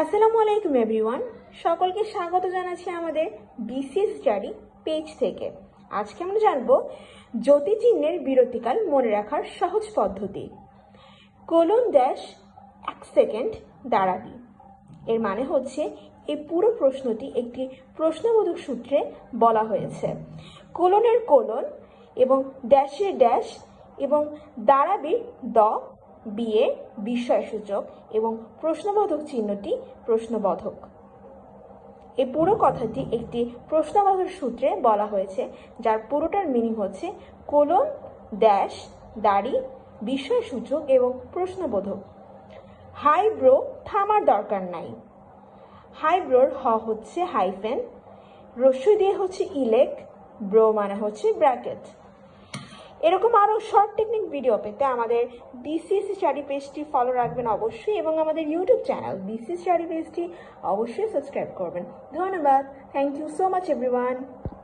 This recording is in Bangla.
আসসালামু আলাইকুম এভরিওয়ান সকলকে স্বাগত জানাচ্ছি আমাদের বিসিএস স্টাডি পেজ থেকে। আজকে আমরা জানব জ্যোতিচিহ্নের বিরতিকাল মনে রাখার সহজ পদ্ধতি। কোলন ড্যাশ এক সেকেন্ড দাঁড়াবি। এর মানে হচ্ছে এই পুরো প্রশ্নটি একটি প্রশ্নবোধক সূত্রে বলা হয়েছে। কোলনের কোলন এবং ড্যাশের ড্যাশ এবং দাঁড়াবির দ বিয়ে বিস্ময়সূচক এবং প্রশ্নবোধক চিহ্নটি প্রশ্নবোধক। এ পুরো কথাটি একটি প্রশ্নবোধক সূত্রে বলা হয়েছে, যার পুরোটার মিনিং হচ্ছে কোলন ড্যাশ দাড়ি বিস্ময়সূচক এবং প্রশ্নবোধক। হাই ব্রো থামার দরকার নাই। হাই ব্রোর হ হচ্ছে হাইফেন রস্যই দিয়ে হচ্ছে ইলেক ব্রো মানে হচ্ছে ব্র্যাকেট এরকম আরও শর্ট টেকনিক ভিডিও পেতে আমাদের বিসিএস স্টাডি পেজটি ফলো রাখবেন অবশ্যই এবং আমাদের ইউটিউব চ্যানেল বিসিএস স্টাডি পেজটি অবশ্যই সাবস্ক্রাইব করবেন। ধন্যবাদ। Thank you so much everyone